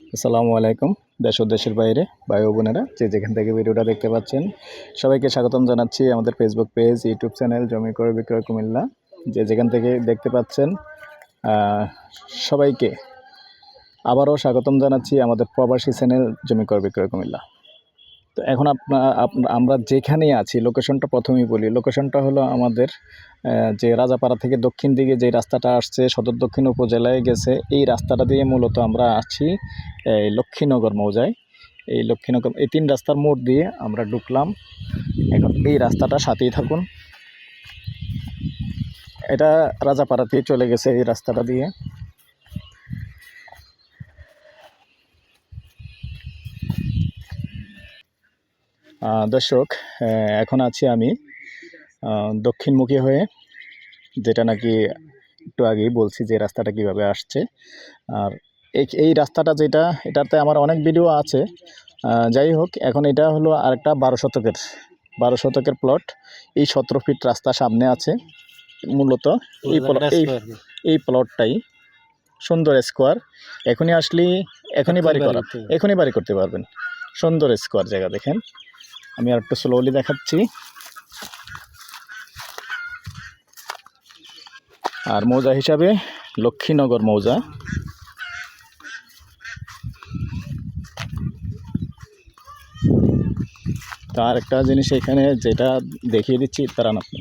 আসসালামু আলাইকুম, দেশ ও দেশের বাইরে ভাই বোনেরা, যে যেখান থেকে ভিডিওটা দেখতে পাচ্ছেন, সবাইকে স্বাগতম জানাচ্ছি আমাদের ফেসবুক পেজ ইউটিউব চ্যানেল জমি করে বিক্রয় কুমিল্লা। যে যেখান থেকে দেখতে পাচ্ছেন সবাইকে আবারও স্বাগতম জানাচ্ছি আমাদের প্রবাসী চ্যানেল জমি করে বিক্রয় কুমিল্লা। তো এখন আপনা, আপ- আমরা যেখানেই আছি লোকেশনটা প্রথমেই বলি। লোকেশনটা হলো আমাদের যে রাজাপাড়া থেকে দক্ষিণ দিকে যে রাস্তাটা আসছে, সদর দক্ষিণ উপজেলায় গেছে, এই রাস্তাটা দিয়ে মূলত আমরা আছি, এই লক্ষ্মীনগর মৌজায়। এই লক্ষ্মীনগর, এই তিন রাস্তার মোড় দিয়ে আমরা ঢুকলাম। এখন এই রাস্তাটা সাথেই থাকুন। এটা রাজাপাড়াতে চলে গেছে এই রাস্তাটা দিয়ে। দর্শক এখন আছি আমি দক্ষিণমুখী হয়ে যেটা নাকি একটু আগেই বলছি যে রাস্তাটা কীভাবে আসছে। আর এই রাস্তাটা যেটা এটাতে আমার অনেক ভিডিও আছে। যাই হোক এখন এটা হলো আরেকটা বারো শতকের বারো শতকের প্লট এই সতেরো ফিট রাস্তা সামনে আছে মূলত। এই প্ল- এই এই প্লটটাই সুন্দর স্কোয়ার এখনই আসলে এখনই বাড়ি করা। এখনই বাড়ি করতে পারবেন। সুন্দর স্কোয়ার জায়গা দেখেন। আমি আর একটু স্লোলি দেখাচ্ছি। আর মৌজা হিসাবে লক্ষ্মীনগর মৌজা। তার একটা জিনিস এখানে যেটা দেখিয়ে দিচ্ছি, তারা আপনি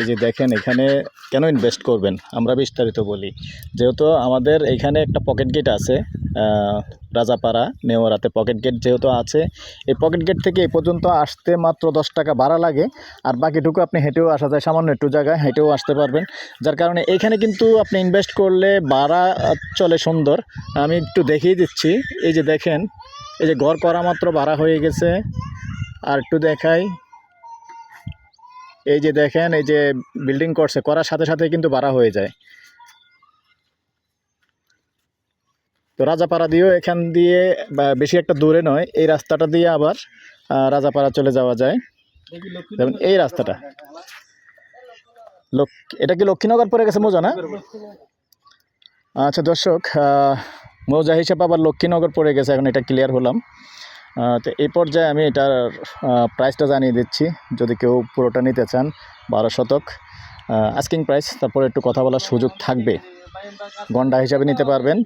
এই যে দেখেন এখানে কেন ইনভেস্ট করবেন? আমরা বিস্তারিত বলি। যেহেতু আমাদের এখানে একটা পকেট গেট আছে রাজাপাড়া, নেওয়ারাতে পকেট গেট যেহেতু আছে, এই পকেট গেট থেকে এই পর্যন্ত আসতে মাত্র দশ টাকা ভাড়া লাগে। আর বাকিটুকু আপনি হেঁটেও আসা যায়, সামান্য একটু জায়গায় হেঁটেও আসতে পারবেন। যার কারণে এখানে কিন্তু আপনি ইনভেস্ট করলে ভাড়া চলে সুন্দর। আমি একটু দেখিয়ে দিচ্ছি। এই যে দেখেন, এই যে ঘর করা মাত্র ভাড়া হয়ে গেছে। আর একটু দেখাই। এই যে দেখেন, এই যে বিল্ডিং করছে, করার সাথে সাথে কিন্তু বাড়া হয়ে যায়। তো রাজাপাড়া দিয়েও এখান দিয়ে বেশি একটা দূরে নয়, এই রাস্তাটা দিয়ে আবার রাজাপাড়া চলে যাওয়া যায়। যেমন এই রাস্তাটা। এটা কি লক্ষ্মীনগর পড়ে গেছে মৌজা না? আচ্ছা দর্শক মৌজা হিসেবে আবার লক্ষ্মীনগর পড়ে গেছে, এখন এটা ক্লিয়ার হলাম। তো এই পর্যায়ে আমি এটার প্রাইসটা জানিয়ে দিচ্ছি। যদি কেউ পুরোটা নিতে চান, বারো শতক আস্কিং প্রাইস তারপরে একটু কথা বলার সুযোগ থাকবে। গন্ডা হিসাবে নিতে পারবেন।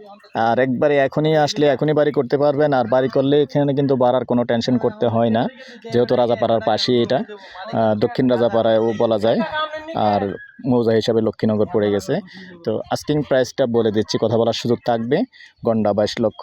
আর একবারে এখনই আসলে এখনই বাড়ি করতে পারবেন। আর বাড়ি করলে এখানে কিন্তু বাড়ার কোনো টেনশন করতে হয় না। যেহেতু রাজাপাড়ার পাশেই এটা দক্ষিণ রাজাপাড়ায়ও বলা যায়। আর মৌজা হিসাবে লক্ষ্মীনগর পড়ে গেছে। তো আস্কিং প্রাইসটা বলে দিচ্ছি, কথা বলার সুযোগ থাকবে। গন্ডা বাইশ লক্ষ।